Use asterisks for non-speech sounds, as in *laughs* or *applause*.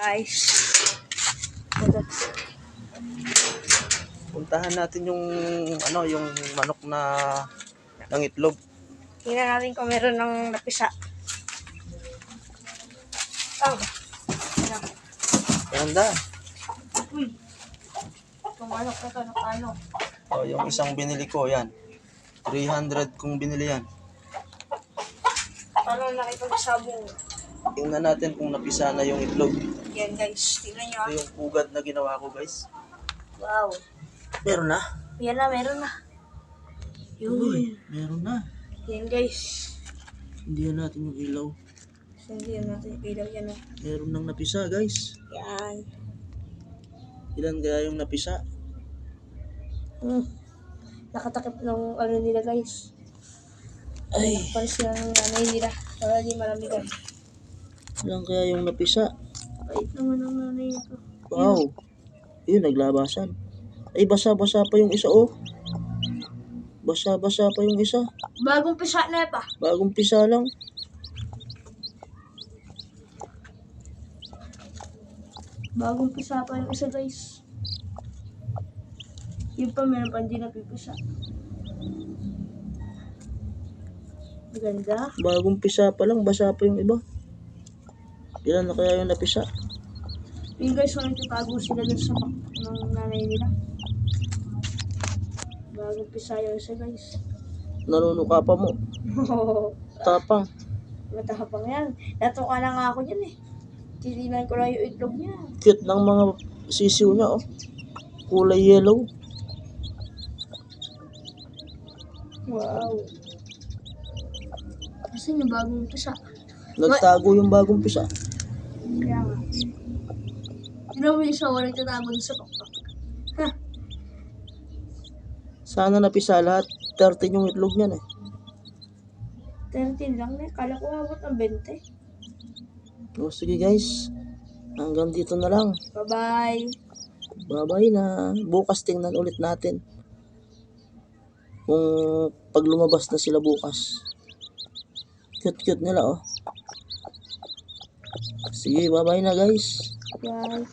guys. Puntahan natin yung ano yung manok na ng itlog. Tingnan natin kung meron ng napisa. Oh. Ganda. Uy. Itong manok na to, nakano. Oh, yung isang binili ko, yan. 300 kung binili yan. Paano nakipagsabong? Tingnan natin kung napisa na yung itlog. Yan guys, tingnan nyo Ito ah. yung pugad na ginawa ko, guys. Wow. Meron na. Yan na, meron na. Yun. Uy, meron na. Yan guys. Hindi natin yung ilaw. Hindi yan natin ilaw yan oh. Meron nang napisa, guys. Yan. Ilan kaya yung napisa? Hmm. Nakatakip ng ano nila guys. Ay, Palis sila ng nanay nila. Para di malamigan. Ilan kaya yung napisa? Kapait naman ang nanay nito. Wow. Yun, naglabasan. Ay, basa-basa pa yung isa, oh. Basa-basa pa yung isa. Bagong pisa na pa. Bagong pisa lang. Bagong pisa pa yung isa guys. Yung pa meron pa hindi napipisa. Maganda. Bagong pisa pa lang, basa pa yung iba. Ilan na kaya yung napisa? Yung guys, kung nagtatago sila dun sa ng nanay nila. Bagong pisa yung isa guys. Nanunuka pa mo. *laughs* Tapang. Matapang yan. Natuka na nga ako dyan eh. Tininan ko lang yung itlog niya. Cute ng mga sisiw niya, oh. Kulay yellow. Wow. Kasi yung bagong pisa. Nagtago yung bagong pisa. Kaya nga. Tignan mo yung isa wala nagtatago dun sa pakpak. Ha? Sana napisa lahat. 13 yung itlog niyan, eh. 13 lang na. Kala ko abot ng 20. O, sige guys. Hanggang dito na lang. Bye-bye. Bye-bye na. Bukas tingnan ulit natin. Kung pag lumabas na sila bukas. Cute-cute nila, oh. Sige, bye-bye na guys. Bye.